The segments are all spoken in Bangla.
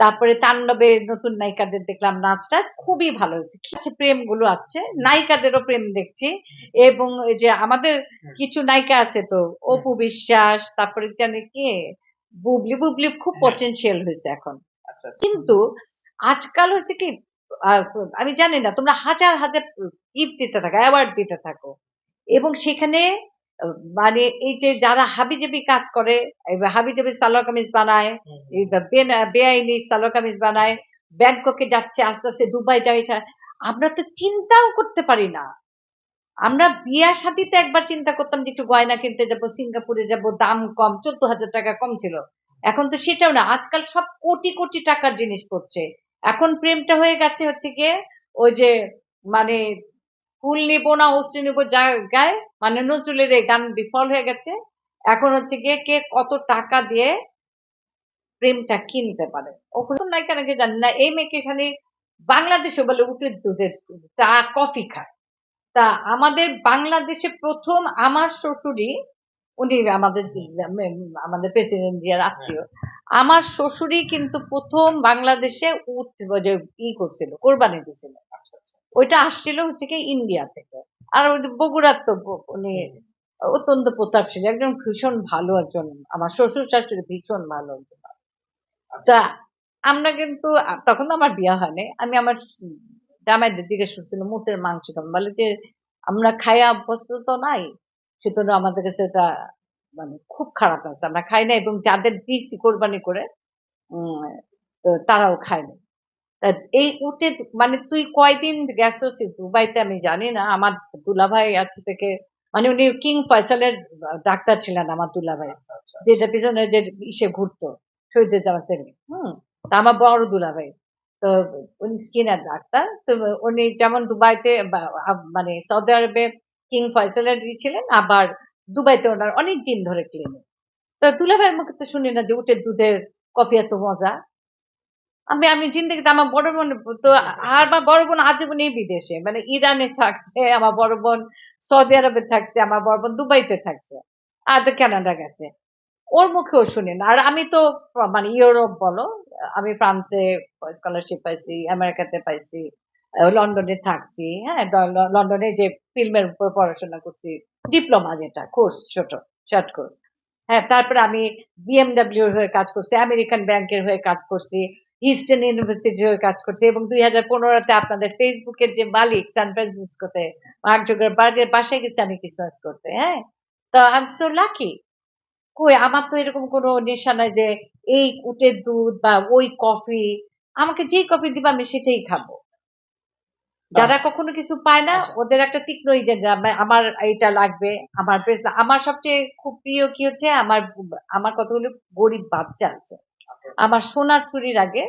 তারপরে তাণ্ডবে নতুন নায়িকাদের দেখলাম নাচ টাচ খুবই ভালো হয়েছে। কিছু প্রেমগুলো আছে। নায়িকাদেরও প্রেম দেখছি। এবং যে আমাদের কিছু নায়িকা আছে তো অপু বিশ্বাস তারপরে জানি কি? বুবলি। বুবলি খুব হ্যাঁ। পটেনশিয়াল হয়েছে এখন। আচ্ছা আচ্ছা। কিন্তু আজকাল হচ্ছে কি আহ, আমি জানি না তোমরা হাজার হাজার ইফ দিতে থাকো অ্যাওয়ার্ড দিতে থাকো। এবং সেখানে মানে এই যে যারা হাবিজাবি কাজ করে হাবিজাবি সালোয়ার কামিজ বানায় বেআইনি সালোয়ার কামিজ বানায় ব্যাংককে যাচ্ছে আস্তে আস্তে দুবাই যাচ্ছে আমরা তো চিন্তাও করতে পারি না। আমরা বিয়া শাদিতে একবার চিন্তা করতাম যে একটু গয়না কিনতে যাব সিঙ্গাপুরে যাব দাম কম চোদ্দ হাজার টাকা কম ছিল। এখন তো সেটাও না। আজকাল সব কোটি কোটি টাকার জিনিস পড়ছে। এখন প্রেমটা হয়ে গেছে হচ্ছে গিয়ে ওই যে মানে ফুল নিব না অস্ত্র নিব যা গায়ে মানে নজরুলের এই গান বিফল হয়ে গেছে। এখন হচ্ছে গিয়ে কে কত টাকা দিয়ে প্রেমটা কিনতে পারে? ওখানে নায়িকা নাকি জানি না, এই মেয়েকে এখানে বাংলাদেশে বলে উটের দুধের চা কফি খায়। তা আমাদের বাংলাদেশে প্রথম আমার শ্বশুরই, উনি আমাদের আমাদের প্রেসিডেন্ট জিয়ার আত্মীয়, আমার শ্বশুরই কিন্তু প্রথম বাংলাদেশে উট ই করছিল, কোরবানি আচ্ছা ওইটা আসছিল হচ্ছে কি ইন্ডিয়া থেকে। আর ওই বগুড়ার তো উনি অত্যন্ত প্রতাপশীল, একজন ভীষণ ভালো একজন, আমার শ্বশুর শাশুড়ি ভীষণ ভালো একজন। তা আমরা কিন্তু, তখন আমার বিয়ে হয়নি, আমি আমার জামাইদের জিজ্ঞেস করছিলাম, মুটের মাংস কেমন? বলে যে, আমরা খাইয়া অভ্যস্ত তো নাই সুতরাং আমাদের কাছে এটা মানে খুব খারাপ আছে আমরা খাই না এবং যাদের দিচ্ছি কোরবানি করে তারাও খায় না তা এই উঠে মানে তুই কয়দিন গেছিস দুবাইতে আমি জানি না আমার দুলাভাই আছে থেকে মানে উনি কিং ফয়সালের ডাক্তার ছিলেন আমার দুলাভাই আচ্ছা আচ্ছা। যেটা পিছনে যে ইসে ঘুরতো শহীদের জামা ছেলে হুম আমার বড় দুলাভাই। তো উনি স্কিনের ডাক্তার তো উনি যেমন দুবাইতে মানে সৌদি আরবে কিং ফয়সালের ই ছিলেন আবার দুবাইতে ওনার অনেক দিন ধরে ক্লিনিক তো দুলাভাইয়ের মুখে তো শুনি না যে উটের দুধের কফি এত মজা। আমি আমি জিন্দগিতে আমার বড় বোন, তো আর বা বড় বোন আজীবন এই বিদেশে। মানে ইরানে থাকছে, আমার বড় বোন সৌদি আরবে থাকছে, আমার বড় বোন দুবাইতে থাকছে, আর তো কানাডা গেছে। ওর মুখেও শুনি না। আর আমি তো মানে ইউরোপ বলো, আমি ফ্রান্সে স্কলারশিপ পাইছি, আমেরিকাতে পাইছি লন্ডনে থাকছি হ্যাঁ লন্ডনে যে ফিল্মের উপর পড়াশোনা করছি, ডিপ্লোমা যেটা, কোর্স, ছোট শর্ট কোর্স হ্যাঁ তারপরে আমি বিএমডাব্লিউ হয়ে কাজ করছি, আমেরিকান ব্যাংকের হয়ে কাজ করছি ইস্টার্ন ইউনিভার্সিটি হয়ে কাজ করছি এবং দুই হাজার পনেরোতে আপনাদের ফেসবুকের যে মালিক সান ফ্রান্সিসকোতে মার্ক জোগারবার্গের বাসায় গেছি আমি রিসার্চ করতে হ্যাঁ? তো আই এম সো লাকি কই আমার তো এরকম কোনো নেশা নাই যে এই উটের দুধ বা ওই কফি আমাকে যেই কফি দিবা আমি সেটাই খাব। যারা কখনো কিছু পায় না আচ্ছা। ওদের একটা তীক্ষ্ণ যে আমার এটা লাগবে আমার আমার সবচেয়ে খুব প্রিয় কি হচ্ছে আমার আমার কতগুলো গরিব বাচ্চা আছে। আমার সোনার চুরির আগে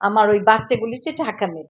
আমার ওই বাচ্চাগুলি হচ্ছে ঢাকা মেয়ে।